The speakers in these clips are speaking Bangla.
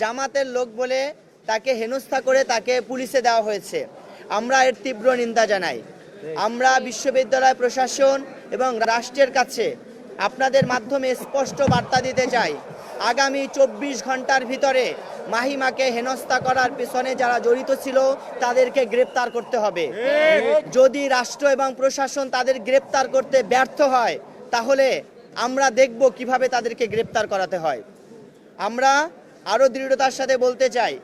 জামাতের লোক বলে তাকে হেনস্থা করে তাকে পুলিশে দেওয়া হয়েছে। আমরা এর তীব্র নিন্দা জানাই। আমরা বিশ্ববিদ্যালয় প্রশাসন এবং রাষ্ট্রের কাছে আপনাদের মাধ্যমে স্পষ্ট বার্তা দিতে চাই। আগামী চব্বিশ ঘণ্টার ভিতরে মাহিমাকে হেনস্থা করার পেছনে যারা জড়িত ছিল, তাদেরকে গ্রেপ্তার করতে হবে। যদি রাষ্ট্র এবং প্রশাসন তাদের গ্রেপ্তার করতে ব্যর্থ হয়, তাহলে আমরা দেখব কীভাবে তাদেরকে গ্রেপ্তার করাতে হয়। আমরা আরও দৃঢ়তার সাথে বলতে চাই,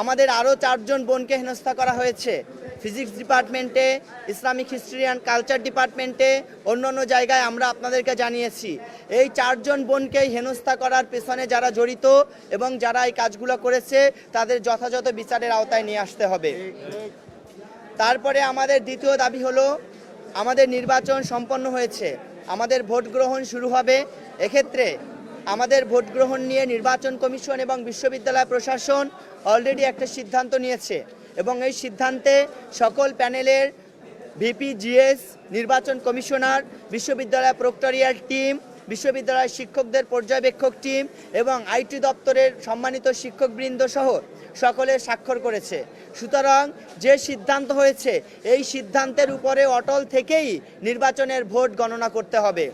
আমাদের আরও চারজন বোনকে হেনস্থা করা হয়েছে। ফিজিক্স ডিপার্টমেন্টে ইসলামিক হিস্ট্রি অ্যান্ড কালচার ডিপার্টমেন্টে অন্য অন্য জায়গায় আমরা আপনাদেরকে জানিয়েছি। এই চারজন বোনকে হেনস্থা করার পেছনে যারা জড়িত এবং যারা এই কাজগুলো করেছে, তাদের যথাযথ বিচারের আওতায় নিয়ে আসতে হবে। তারপরে আমাদের দ্বিতীয় দাবি হলো, আমাদের নির্বাচন সম্পন্ন হয়েছে। আমাদের ভোট গ্রহণ শুরু হবে। এক্ষেত্রে আমাদের ভোট গ্রহণ নিয়ে নির্বাচন কমিশন এবং বিশ্ববিদ্যালয় প্রশাসন অলরেডি একটা সিদ্ধান্ত নিয়েছে এবং এই সিদ্ধান্তে সকল প্যানেলের ভিপি জিএস নির্বাচন কমিশনার, বিশ্ববিদ্যালয় প্রক্টোরিয়াল টিম বিশ্ববিদ্যালয়ের শিক্ষকদের পর্যবেক্ষক টিম এবং আইটি দপ্তরের সম্মানিত শিক্ষকবৃন্দ সহ সকলে স্বাক্ষর করেছে। সুতরাং যে সিদ্ধান্ত হয়েছে, এই সিদ্ধান্তের উপরে অটল থেকেই নির্বাচনের ভোট গণনা করতে হবে।